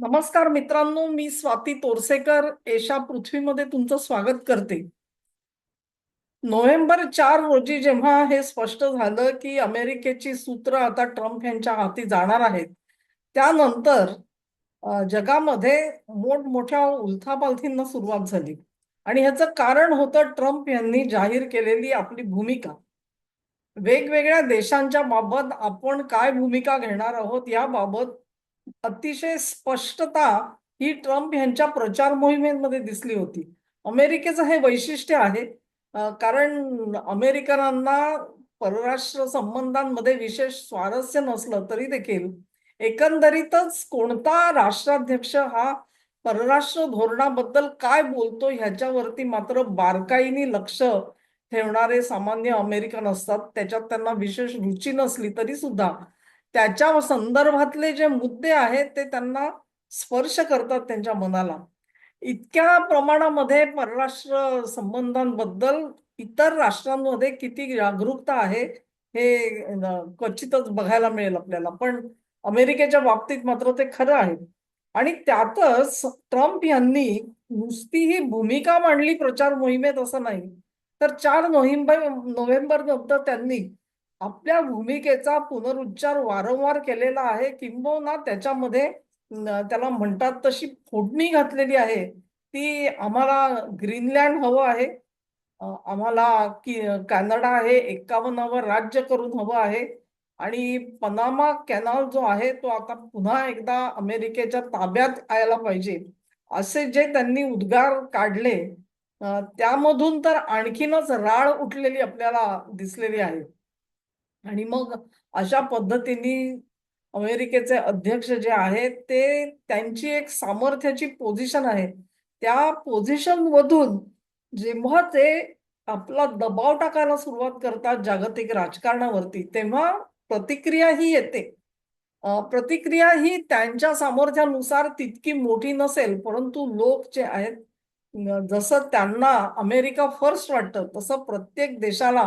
नमस्कार मित्रांनो मी स्वाती तोरसेकर. एशा पृथ्वीमध्ये तुमचं स्वागत करते. नोव्हेंबर चार रोजी जेव्हा हे स्पष्ट झालं की अमेरिकेची सूत्र आता ट्रम्प यांच्या हाती जाणार आहेत त्यानंतर जगामध्ये मोठमोठ्या उलथापालथींना सुरुवात झाली. आणि ह्याचं कारण होतं ट्रम्प यांनी जाहीर केलेली आपली भूमिका. वेगवेगळ्या देशांच्या बाबत आपण काय भूमिका घेणार आहोत याबाबत अतिशय स्पष्टता ही ट्रम्प यांच्या प्रचार मोहिमेमध्ये दिसली होती. अमेरिकेचं हे वैशिष्ट्य आहे कारण अमेरिकनांना परराष्ट्र संबंधांमध्ये विशेष स्वारस्य नसलं तरी देखील एकंदरीतच कोणता राष्ट्राध्यक्ष हा परराष्ट्र धोरणाबद्दल काय बोलतो ह्याच्यावरती मात्र बारकाईनी लक्ष ठेवणारे सामान्य अमेरिकन असतात. त्याच्यात त्यांना विशेष रुची नसली तरी सुद्धा त्याच्या संदर्भातले जे मुद्दे आहेत ते त्यांना स्पर्श करतात त्यांच्या मनाला. इतक्या प्रमाणामध्ये परराष्ट्र संबंधांबद्दल इतर राष्ट्रांमध्ये किती जागरूकता आहे हे क्वचितच बघायला मिळेल आपल्याला. पण अमेरिकेच्या बाबतीत मात्र ते खरं आहे. आणि त्यातच ट्रम्प यांनी नुसती ही भूमिका मांडली प्रचार मोहिमेत असं नाही. तर चार नोव्हेंबर नोव्हेंबर नंतर त्यांनी आपल्या भूमिकेचा पुनरुच्चार वारंवार केलेला आहे. किंबहुना त्याच्यामध्ये त्याला म्हणतात तशी फोडणी घातलेली आहे. ती आम्हाला ग्रीनलँड हवं आहे. आम्हाला की कॅनडा आहे एक्कावन्नावं राज्य करून हवं आहे. आणि पनामा कॅनॉल जो आहे तो आता पुन्हा एकदा अमेरिकेच्या ताब्यात यायला पाहिजे. असे जे त्यांनी उद्गार काढले त्यामधून तर आणखीनच राळ उठलेली आपल्याला दिसलेली आहे. आणि मग अशा पद्धतीने अमेरिकेचे अध्यक्ष जे आहेत ते त्यांची एक सामर्थ्याची पोझिशन आहे. त्या पोझिशन मधून जेव्हा ते आपला दबाव टाकायला सुरुवात करतात जागतिक राजकारणावरती तेव्हा प्रतिक्रिया ही येते. प्रतिक्रिया ही त्यांच्या सामर्थ्यानुसार तितकी मोठी नसेल परंतु लोक जे आहेत जसं त्यांना अमेरिका फर्स्ट वाटतं तसं प्रत्येक देशाला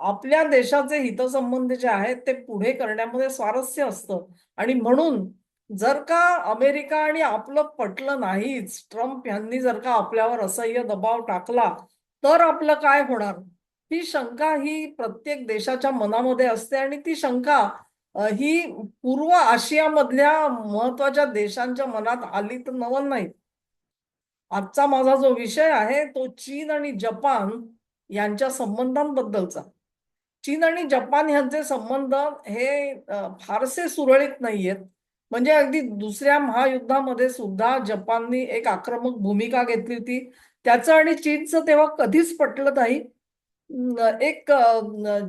आपल्या देशाचे हितसंबंध जे आहेत ते पुढे करण्यामध्ये स्वारस्य असतं. आणि म्हणून जर का अमेरिका आणि आपलं पटलं नाहीच ट्रम्प यांनी जर का आपल्यावर असह्य दबाव टाकला तर आपलं काय होणार? ही शंका ही प्रत्येक देशाच्या मनामध्ये असते आणि ती शंका ही पूर्व आशियामधल्या महत्त्वाच्या देशांच्या मनात आली तर नवल नाही. आजचा माझा जो विषय आहे तो चीन आणि जपान यांच्या संबंधांबद्दलचा. चीन आणि जपान यांचे संबंध हे फारसे सुरळीत नाहीयेत. म्हणजे अगदी दुसऱ्या महायुद्धामध्ये सुद्धा जपाननी एक आक्रमक भूमिका घेतली होती. त्याचं आणि चीनचं तेव्हा कधीच पटलं नाही. एक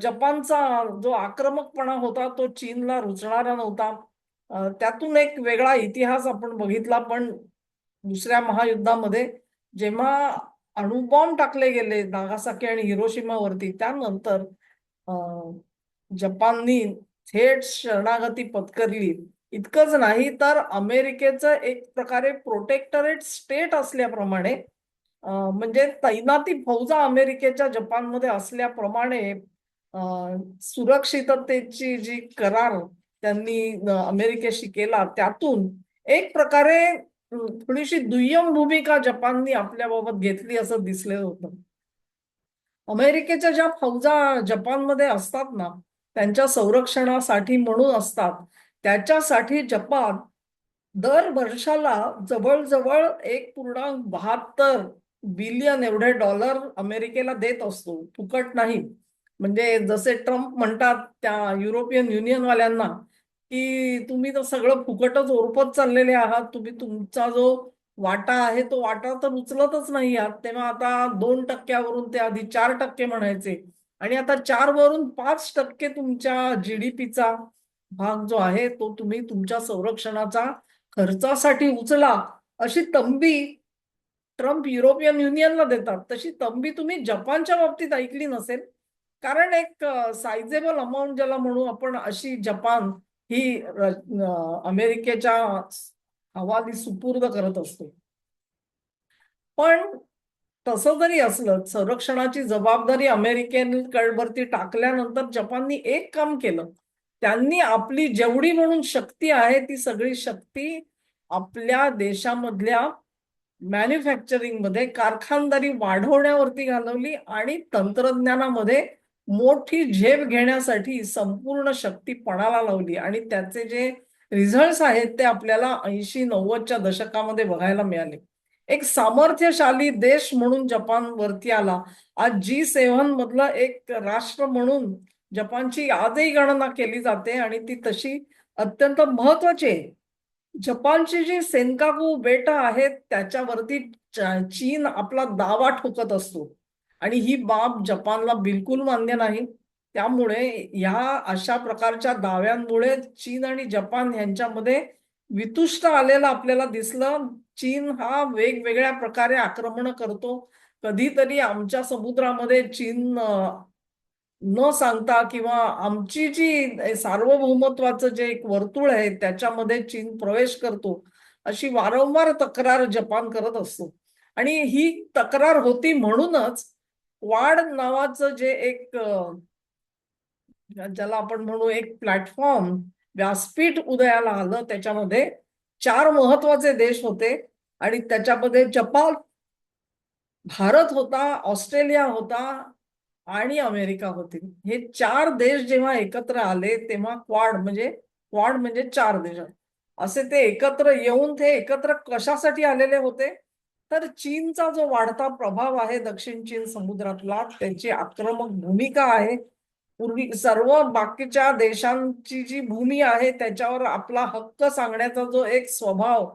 जपानचा जो आक्रमकपणा होता तो चीनला रुचणारा नव्हता. त्यातून एक वेगळा इतिहास आपण बघितला पण दुसऱ्या महायुद्धामध्ये जेव्हा अणुबॉम्ब टाकले गेले नागासाकी आणि हिरोशिमावरती त्यानंतर जपाननी थेट शरणागती पत्करली. इतकंच नाही तर अमेरिकेचं एक प्रकारे प्रोटेक्टरेट स्टेट असल्याप्रमाणे म्हणजे तैनाती फौजा अमेरिकेच्या जपानमध्ये असल्याप्रमाणे सुरक्षिततेची जी करार त्यांनी अमेरिकेशी केला त्यातून एक प्रकारे थोडीशी दुय्यम भूमिका जपाननी आपल्याबाबत घेतली असं दिसलेलं होतं. अमेरिकेच्या ज्या फौजा जपानमध्ये असतात ना त्यांच्या संरक्षणासाठी म्हणून असतात. त्याच्यासाठी जपान दर वर्षाला जवळजवळ एक पूर्णांक बहात्तर बिलियन एवढे डॉलर अमेरिकेला देत असतो. फुकट नाही. म्हणजे जसे ट्रम्प म्हणतात त्या युरोपियन युनियनवाल्यांना की तुम्ही तर सगळं फुकटच ओरपत चाललेले आहात तुम्ही तुमचा जो वाटा आहे तो वाटा तर उचलतच नाही आहात तेव्हा आता दोन टक्क्यावरून ते आधी चार टक्के म्हणायचे. आणि आता चार वरून पाच टक्के तुमच्या जीडीपीचा भाग जो आहे तो तुम्ही तुमच्या संरक्षणाचा खर्चासाठी उचला. अशी तंबी ट्रम्प युरोपियन युनियनला देतात. तशी तंबी तुम्ही जपानच्या बाबतीत ऐकली नसेल. कारण एक सायझेबल अमाऊंट ज्याला म्हणू आपण अशी जपान ही अमेरिकेच्या हवाली सुपूर्द करत असतो. पण तसं जरी असलं संरक्षणाची जबाबदारी अमेरिकेकडवरती टाकल्यानंतर जपाननी एक काम केलं. त्यांनी आपली जेवढी म्हणून शक्ती आहे ती सगळी शक्ती आपल्या देशामधल्या मॅन्युफॅक्चरिंगमध्ये कारखानदारी वाढवण्यावरती घालवली आणि तंत्रज्ञानामध्ये मोठी झेप घेण्यासाठी संपूर्ण शक्ती पणाला लावली. आणि त्याचे जे रिझल्ट आहेत ते आपल्याला ऐंशी नव्वदच्या दशकामध्ये बघायला मिळाले. एक सामर्थ्यशाली देश म्हणून जपान वरती आला. आज जी सेव्हन मधलं एक राष्ट्र म्हणून जपानची आजही गणना केली जाते आणि ती तशी अत्यंत महत्वाची आहे. जपानची जी सेनकाकू बेट आहेत त्याच्यावरती चीन आपला दावा ठोकत असतो. आणि ही बाब जपानला बिलकुल मान्य नाही. त्यामुळे या अशा प्रकारच्या दाव्यांमुळे चीन आणि जपान यांच्यामध्ये वितुष्ट आलेलं आपल्याला दिसलं. चीन हा वेगवेगळ्या प्रकारे आक्रमण करतो. कधीतरी आमच्या समुद्रामध्ये चीन न सांगता किंवा आमची जी सार्वभौमत्वाचं जे एक वर्तुळ आहे त्याच्यामध्ये चीन प्रवेश करतो अशी वारंवार तक्रार जपान करत असतो. आणि ही तक्रार होती म्हणूनच वाड नावाचं जे एक ज्याला आपण म्हणू एक प्लॅटफॉर्म व्यासपीठ उदयाला आलं त्याच्यामध्ये चार महत्त्वाचे देश होते. आणि त्याच्यामध्ये जपान भारत होता ऑस्ट्रेलिया होता आणि अमेरिका होती. हे चार देश जेव्हा एकत्र आले तेव्हा क्वाड म्हणजे क्वाड म्हणजे चार देश. असे ते एकत्र येऊन ते एकत्र कशासाठी आलेले होते? तर चीनचा जो वाढता प्रभाव आहे दक्षिण चीन समुद्रातला त्यांची आक्रमक भूमिका आहे. पूर्वी सर्व बाकीच्या देशांची जी भूमी आहे त्याच्यावर आपला हक्क सांगण्याचा जो एक स्वभाव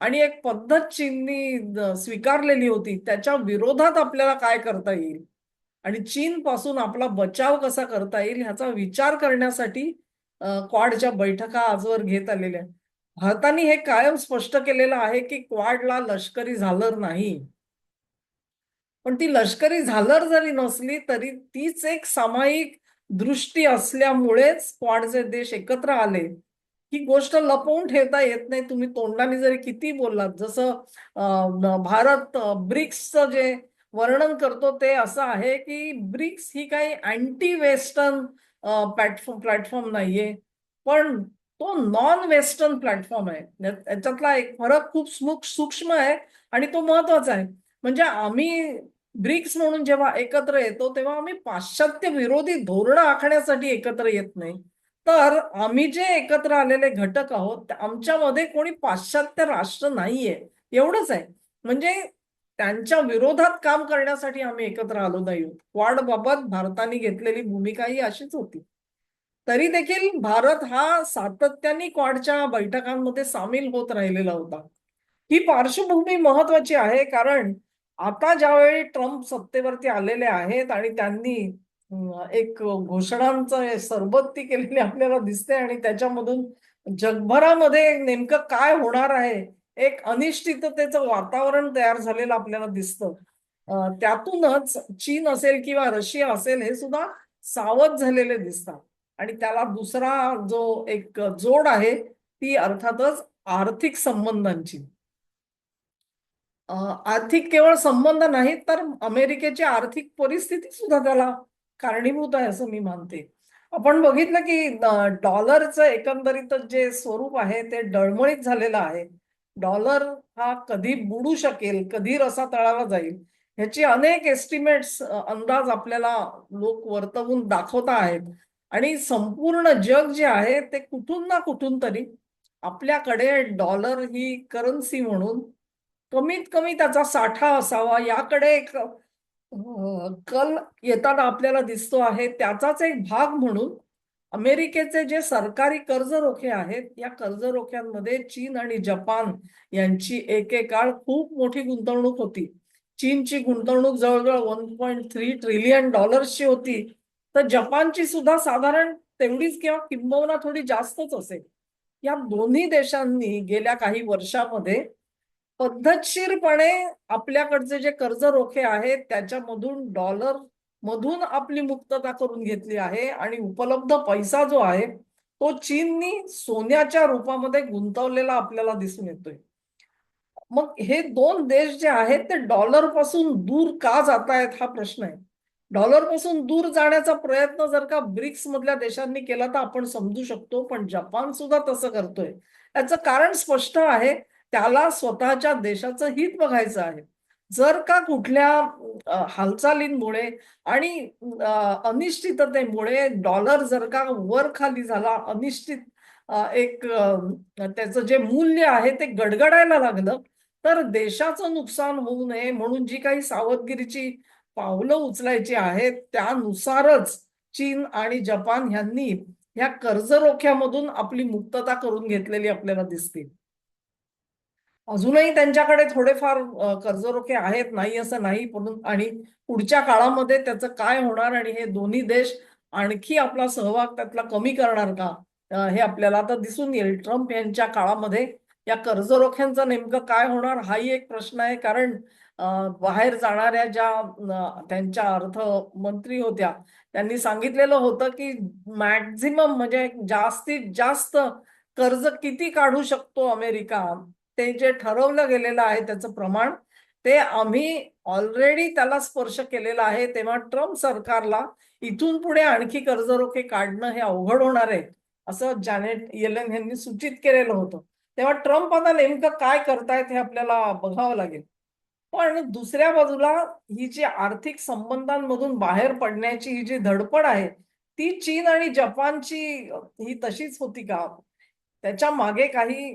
आणि एक पद्धत चीननी स्वीकारलेली होती त्याच्या विरोधात आपल्याला काय करता येईल? आणि चीन पासून आपला बचाव कसा करता येईल ह्याचा विचार करण्यासाठी क्वाडच्या बैठका आजवर घेत आलेल्या भारताने हे कायम स्पष्ट केलेलं आहे की क्वाडला लष्करी झालर नाही. पण ती लष्करी झालर जरी नसली तरी तीच एक सामायिक दृष्टी असल्यामुळेच क्वाडचे देश एकत्र आले ही गोष्ट लपवून ठेवता येत नाही. तुम्ही तोंडाने जरी किती बोललात जसं भारत ब्रिक्सचं जे वर्णन करतो ते असं आहे की ब्रिक्स ही काही अँटी वेस्टर्न प्लॅटफॉर्म प्लॅटफॉर्म नाहीये. पण तो नॉन वेस्टर्न प्लॅटफॉर्म आहे याच्यातला एक फरक खूप सूक्ष्म आहे आणि तो महत्त्वाचा आहे. म्हणजे आम्ही ब्रिक्स म्हणून जेव्हा एकत्र येतो तेव्हा आम्ही पाश्चात्य विरोधी धोरणं आखण्यासाठी एकत्र येत नाही. तर आम्ही जे एकत्र आलेले घटक आहोत आमच्यामध्ये कोणी पाश्चात्य राष्ट्र नाहीये. एवढंच आहे. म्हणजे त्यांच्या विरोधात काम करण्यासाठी आम्ही एकत्र आलो नाही. क्वाड बाबत भारताने घेतलेली भूमिका ही अशीच होती. तरी देखील भारत हा सातत्याने क्वाडच्या बैठकांमध्ये सामील होत राहिलेला होता. ही पार्श्वभूमी महत्वाची आहे कारण आता ज्यावेळी ट्रम्प सत्तेवरती आलेले आहेत आणि त्यांनी एक घोषणांचं सरबत्ती केलेली आपल्याला दिसते आणि त्याच्यामधून जगभरामध्ये नेमकं काय होणार आहे एक अनिश्चिततेचं वातावरण तयार झालेलं आपल्याला दिसतं. त्यातूनच चीन असेल किंवा रशिया असेल हे सुद्धा सावध झालेले दिसतात. आणि त्याला दुसरा जो एक जोड आहे ती अर्थातच आर्थिक संबंधांची. आर्थिक केवळ संबंध नाहीत तर अमेरिकेची आर्थिक परिस्थिती सुद्धा त्याला कारणीभूत आहे असं मी मानते. आपण बघितलं की डॉलरचं एकंदरीत जे स्वरूप आहे ते डळमळीत झालेलं आहे. डॉलर हा कधी बुडू शकेल कधी रसा तळाला जाईल ह्याची अनेक एस्टिमेट्स अंदाज आपल्याला लोक वर्तवून दाखवता आहेत. आणि संपूर्ण जग जे आहे ते कुठून ना कुठून तरी आपल्याकडे डॉलर ही करन्सी म्हणून कमीत कमी त्याचा साठा असावा याकडे एक कल येताना आपल्याला दिसतो आहे. त्याचाच एक भाग म्हणून अमेरिकेचे जे सरकारी कर्ज रोखे आहेत या कर्ज रोख्यांमध्ये चीन आणि जपान यांची एकेकाळ खूप मोठी गुंतवणूक होती. चीनची गुंतवणूक जवळजवळ वन पॉईंट थ्री ट्रिलियन डॉलर्सची होती. तर जपानची सुद्धा साधारण तेवढीच किंवा किंबहुना थोडी जास्तच असेल. या दोन्ही देशांनी गेल्या काही वर्षामध्ये पद्धतशीरपणे आपल्याकडचे जे कर्ज रोखे आहेत त्याच्यामधून डॉलर मधून आपली मुक्तता करून घेतली आहे आणि उपलब्ध पैसा जो आहे तो चीननी सोन्याच्या रूपामध्ये गुंतवलेला आपल्याला दिसून येतोय. मग हे दोन देश जे आहेत ते डॉलरपासून दूर का जात आहेत हा प्रश्न आहे. डॉलरपासून दूर जाण्याचा प्रयत्न जर का ब्रिक्स मधल्या देशांनी केला तर आपण समजू शकतो पण जपान सुद्धा तसं करतोय. याचं कारण स्पष्ट आहे त्याला स्वतःच्या देशाचं हित बघायचं आहे. जर का कुठल्या हालचालींमुळे आणि अनिश्चिततेमुळे डॉलर जर का वर खाली झाला अनिश्चित एक त्याचं जे मूल्य आहे ते गडगडायला लागलं तर देशाचं नुकसान होऊ नये म्हणून जी काही सावधगिरीची पावलं उचलायची आहेत त्यानुसारच चीन आणि जपान ह्यांनी या कर्जरोख्यामधून आपली मुक्तता करून घेतलेली आपल्याला दिसते. अजूनही त्यांच्याकडे थोडेफार कर्जरोखे आहेत नाही असं नाही परंतु आणि पुढच्या काळामध्ये त्याचं काय होणार आणि हे दोन्ही देश आणखी आपला सहभाग त्यातला कमी करणार का हे आपल्याला आता दिसून येईल. ट्रम्प यांच्या काळामध्ये या कर्जरोख्यांचं नेमकं काय होणार हाही एक प्रश्न आहे. कारण बाहेर जाणाऱ्या ज्या त्यांच्या अर्थमंत्री होत्या त्यांनी सांगितलेलं होतं की मॅक्झिमम म्हणजे जास्तीत जास्त कर्ज किती काढू शकतो अमेरिका? ते जे ठरवलं गेलेलं आहे त्याचं प्रमाण ते आम्ही ऑलरेडी त्याला स्पर्श केलेला आहे. तेव्हा ट्रम्प सरकारला इथून पुढे आणखी कर्जरोखे काढणं हे अवघड होणार आहे असं जॅनेट येलन यांनी सूचित केलेलं होतं. तेव्हा ट्रम्प आता नेमकं काय करतायत हे आपल्याला बघावं लागेल. पण दुसऱ्या बाजूला ही जी आर्थिक संबंधांमधून बाहेर पडण्याची ही जी धडपड आहे ती चीन आणि जपानची ही तशीच होती का? त्याच्यामागे काही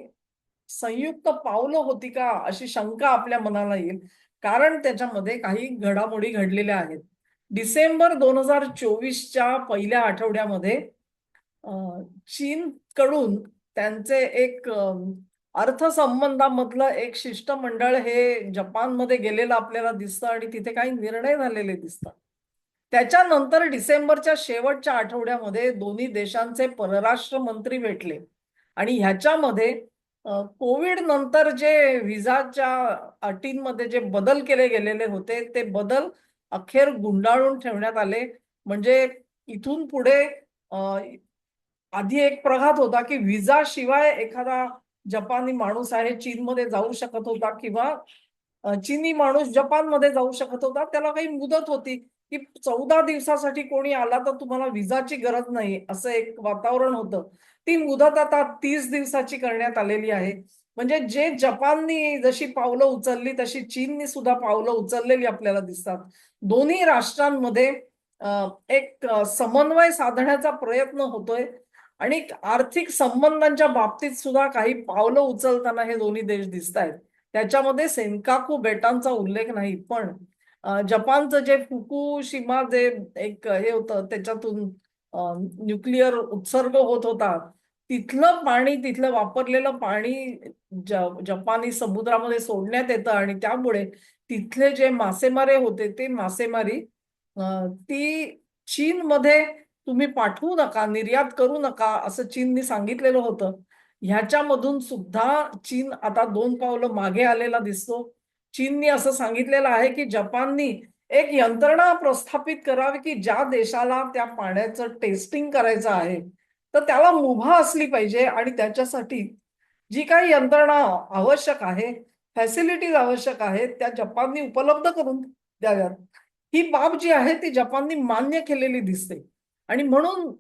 संयुक्त पावलं होती का अशी शंका आपल्या मनाला येईल. कारण त्याच्यामध्ये काही घडामोडी घडलेल्या आहेत. डिसेंबर दोन हजार चोवीसच्या पहिल्या आठवड्यामध्ये चीन कडून त्यांचे एक अर्थसंबंधामधलं एक शिष्टमंडळ हे जपानमध्ये गेलेलं आपल्याला दिसतं आणि तिथे काही निर्णय झालेले दिसतात. त्याच्यानंतर डिसेंबरच्या शेवटच्या आठवड्यामध्ये दोन्ही देशांचे परराष्ट्र मंत्री भेटले. आणि ह्याच्यामध्ये कोविड नंतर जे विजाच्या अटींमध्ये जे बदल केले गेलेले होते ते बदल अखेर गुंडाळून ठेवण्यात आले. म्हणजे इथून पुढे आधी एक प्रघात होता की विजा शिवाय एखादा जपानी माणूस आहे चीनमध्ये जाऊ शकत होता किंवा चीनी माणूस जपानमध्ये जाऊ शकत होता त्याला काही मुदत होती की चौदा दिवसासाठी कोणी आला तर तुम्हाला विजाची गरज नाही असं एक वातावरण होतं. ती मुदत आता तीस दिवसाची करण्यात आलेली आहे. म्हणजे जे जपाननी जशी पावलं उचलली तशी चीननी सुद्धा पावलं उचललेली आपल्याला दिसतात. दोन्ही राष्ट्रांमध्ये एक समन्वय साधण्याचा प्रयत्न होतोय आणि आर्थिक संबंधांच्या बाबतीत सुद्धा काही पावलं उचलताना हे दोन्ही देश दिसत आहेत त्याच्यामध्ये सेनकाकू बेटांचा उल्लेख नाही पण जपानचं जे फुकुशिमा जे एक हे होतं त्याच्यातून न्यूक्लिअर उत्सर्ग होत होता. तिथलं पाणी तिथलं वापरलेलं पाणी जपानी समुद्रामध्ये सोडण्यात येतं आणि त्यामुळे तिथले जे मासेमारे होते ते मासेमारी ती चीनमध्ये तुम्ही पाठवू नका निर्यात करू नका असं चीननी सांगितलेलं होतं. ह्याच्यामधून सुद्धा चीन आता दोन पावलं मागे आलेला दिसतो. चीननी असं सांगितलेलं आहे की जपाननी एक यंत्रणा प्रस्थापित करावी की ज्या देशाला त्या पाण्याचं टेस्टिंग करायचं आहे तर त्याला मुभा असली पाहिजे आणि त्याच्यासाठी जी काही यंत्रणा आवश्यक आहे फॅसिलिटीज आवश्यक आहेत त्या जपाननी उपलब्ध करून द्याव्यात. ही बाब जी आहे ती जपाननी मान्य केलेली दिसते. आणि म्हणून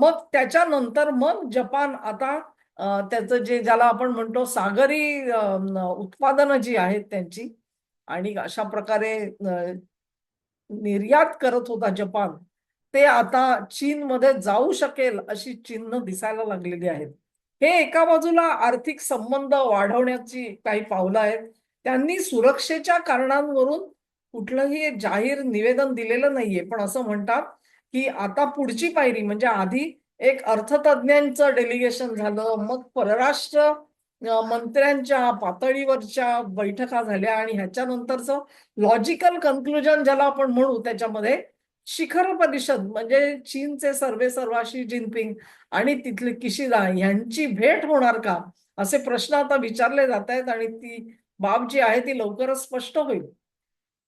मग त्याच्यानंतर मग जपान आता त्याचं जे ज्याला आपण म्हणतो सागरी उत्पादनं जी आहेत त्यांची आणि अशा प्रकारे निर्यात करत होता जपान. ते आता चीनमध्ये जाऊ शकेल अशी चिन्ह दिसायला लागलेली आहेत. हे एका बाजूला आर्थिक संबंध वाढवण्याची काही पावलं आहेत. त्यांनी सुरक्षेच्या कारणांवरून कुठलंही जाहीर निवेदन दिलेलं नाहीये. पण असं म्हणतात की आता पुढची पायरी म्हणजे आधी एक अर्थतज्ञांचं डेलिगेशन झालं मग परराष्ट्र मंत्र्यांच्या पातळीवरच्या बैठका झाल्या आणि ह्याच्यानंतरचं लॉजिकल कन्क्लुजन ज्याला आपण म्हणू त्याच्यामध्ये शिखर परिषद म्हणजे चीनचे सर्वे सर्वा शी जिनपिंग आणि तिथले किशिदा यांची भेट होणार का? असे प्रश्न आता विचारले जात आहेत आणि ती बाब जी आहे ती लवकरच स्पष्ट होईल.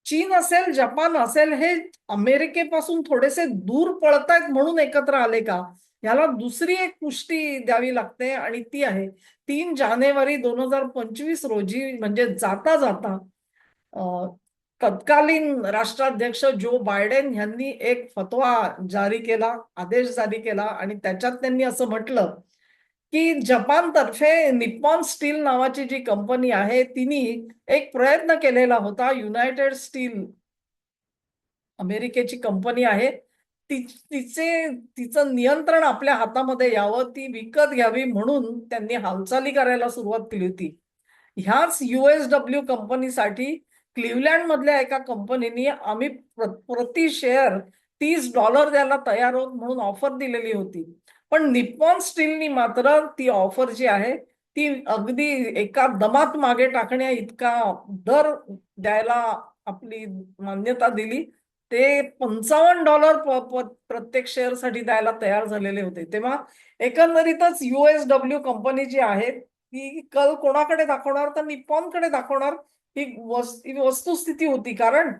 चीन असेल जपान असेल हे अमेरिकेपासून थोडेसे दूर पळतायत म्हणून एकत्र आले का? याला दुसरी एक पुष्टी द्यावी लागते आणि ती आहे तीन जानेवारी दोन हजार पंचवीस रोजी म्हणजे जाता जाता तत्कालीन राष्ट्राध्यक्ष जो बायडेन यांनी एक फतवा जारी केला आदेश जारी केला आणि त्याच्यात त्यांनी असं म्हटलं की जपानतर्फे निप्पॉन स्टील नावाची जी कंपनी आहे तिने एक प्रयत्न केलेला होता युनायटेड स्टील अमेरिकेची कंपनी आहे ती तिचे तिचं नियंत्रण आपल्या हातामध्ये यावं ती विकत घ्यावी म्हणून त्यांनी हालचाली करायला सुरुवात केली होती. ह्याच युएसडब्ल्यू कंपनीसाठी क्लिव्हलँड मधल्या एका कंपनीने आम्ही प्रति शेअर तीस डॉलर द्यायला तयार होत म्हणून ऑफर दिलेली होती. पण निप्पॉन स्टीलनी मात्र ती ऑफर जी आहे ती अगदी एका दमात मागे टाकण्या इतका दर द्यायला आपली मान्यता दिली. ते पंचावन्न डॉलर प्रत्येक शेअरसाठी द्यायला तयार झालेले होते. तेव्हा एकंदरीतच युएसडब्ल्यू कंपनी जी आहे ती कल कोणाकडे दाखवणार तर निप्पॉनकडे दाखवणार ही वस्तुस्थिती होती. कारण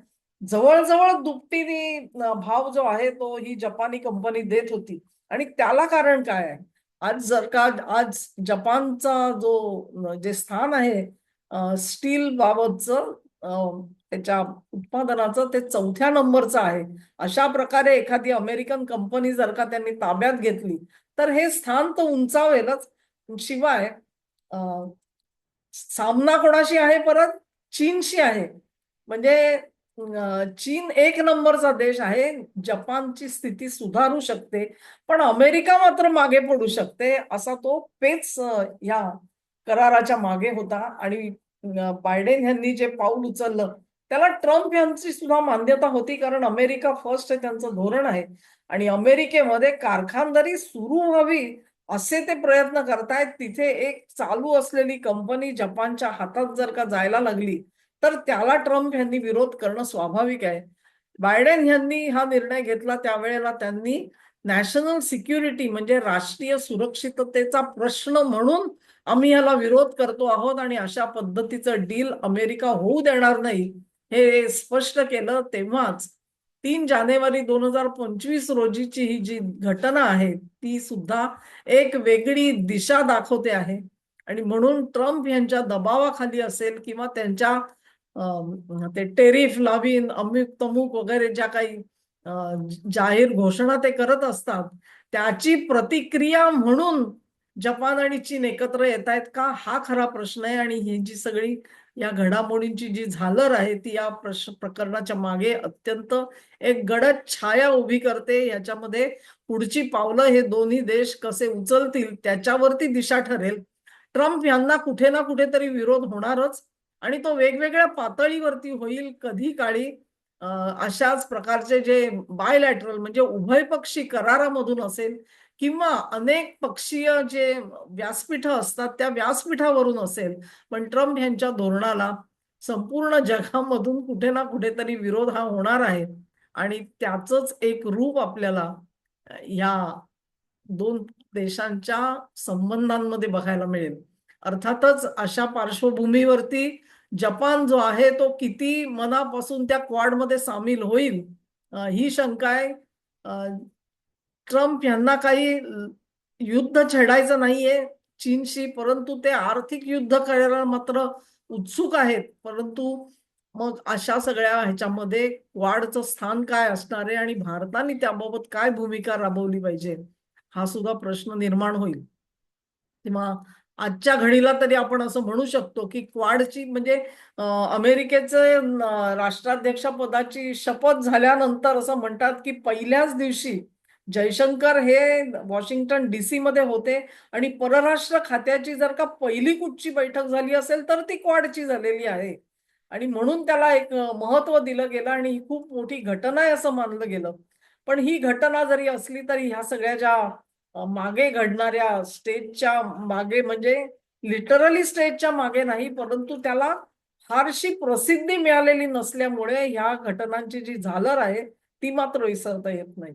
जवळजवळ दुपटीने भाव जो आहे तो ही जपानी कंपनी देत होती. आणि त्याला कारण काय आहे? आज जर का आज जपानचा जो जे स्थान आहे स्टील बाबतचं त्याच्या उत्पादनाचं ते चौथ्या नंबरचं आहे. अशा प्रकारे एखादी अमेरिकन कंपनी जर का त्यांनी ताब्यात घेतली तर हे स्थान तर उंचावेलच. शिवाय सामना कोणाशी आहे परत? चीनशी आहे. म्हणजे चीन एक नंबरचा देश आहे. जपानची स्थिती सुधारू शकते पण अमेरिका मात्र मागे पडू शकते असा तो पेच या कराराच्या मागे होता. आणि बायडेन यांनी जे पाऊल उचललं त्याला ट्रम्प यांची सुद्धा मान्यता होती कारण अमेरिका फर्स्ट हे त्यांचं धोरण आहे. आणि अमेरिकेमध्ये कारखानदारी सुरू व्हावी असे ते प्रयत्न करतायत. तिथे एक चालू असलेली कंपनी जपानच्या हातात जर का जायला लागली तर त्याला ट्रम्प यांनी विरोध करणं स्वाभाविक आहे. बायडेन यांनी हा निर्णय घेतला त्यावेळेला त्यांनी नॅशनल सिक्युरिटी म्हणजे राष्ट्रीय सुरक्षिततेचा प्रश्न म्हणून आम्ही याला विरोध करतो आहोत आणि अशा पद्धतीचं डील अमेरिका होऊ देणार नाही. हे स्पष्ट केलं तेव्हाच तीन जानेवारी दोन हजार पंचवीस रोजीची ही जी घटना आहे ती सुद्धा एक वेगळी दिशा दाखवते आहे. आणि म्हणून ट्रम्प यांच्या दबावाखाली असेल किंवा त्यांच्या ते टेरिफ लावीन अमुक तमुक वगैरे ज्या काही जाहीर घोषणा ते करत असतात त्याची प्रतिक्रिया म्हणून जपान आणि चीन एकत्र येत आहेत का? हा खरा प्रश्न आहे. आणि ही जी सगळी या घडामोडींची जी झालर आहे ती या प्रकरणाच्या मागे अत्यंत एक गडद छाया उभी करते. याच्यामध्ये पुढची पावलं हे दोन्ही देश कसे उचलतील त्याच्यावरती दिशा ठरेल. ट्रम्प यांना कुठे ना कुठेतरी विरोध होणारच आणि तो वेगवेगळ्या पातळीवरती होईल कधी काळी. अशाच प्रकारचे जे बायलॅटरल म्हणजे उभयपक्षी करारामधून असेल किंवा अनेक पक्षीय जे व्यासपीठ असतात त्या व्यासपीठावरून असेल पण ट्रम्प यांच्या धोरणाला संपूर्ण जगामधून कुठे ना कुठेतरी विरोध हा होणार आहे. आणि त्याचंच एक रूप आपल्याला या दोन देशांच्या संबंधांमध्ये बघायला मिळेल. अर्थातच अशा पार्श्वभूमीवरती जपान जो आहे तो किती मनापासून त्या क्वाडमध्ये सामील होईल ही शंका आहे. ट्रम्प यांना काही युद्ध छेडायचं नाहीये. चीनशी परंतु ते आर्थिक युद्ध करायला मात्र उत्सुक आहेत. परंतु मग अशा सगळ्या ह्याच्यामध्ये वाढचं स्थान काय असणार आहे? आणि भारताने त्याबाबत काय भूमिका राबवली पाहिजे? हा सुद्धा प्रश्न निर्माण होईल. किंवा आजच्या घडीला तरी आपण असं म्हणू शकतो की क्वाडची म्हणजे अमेरिकेचे राष्ट्राध्यक्ष पदाची शपथ झाल्यानंतर असं म्हणतात की पहिल्याच दिवशी जयशंकर हे वॉशिंग्टन डीसी मध्ये होते आणि परराष्ट्र खात्याची जर का पहिली कुठची बैठक झाली असेल तर ती क्वाडची झालेली आहे. आणि म्हणून त्याला एक महत्त्व दिलं गेलं आणि ही खूप मोठी घटना आहे असं मानलं गेलं. पण ही घटना जरी असली तरी ह्या सगळ्या ज्या मागे घडणाऱ्या स्टेजच्या मागे म्हणजे लिटरली स्टेजच्या मागे नाही परंतु त्याला फारशी प्रसिद्धी मिळालेली नसल्यामुळे ह्या घटनांची जी झालर आहे ती मात्र विसरता येत नाही.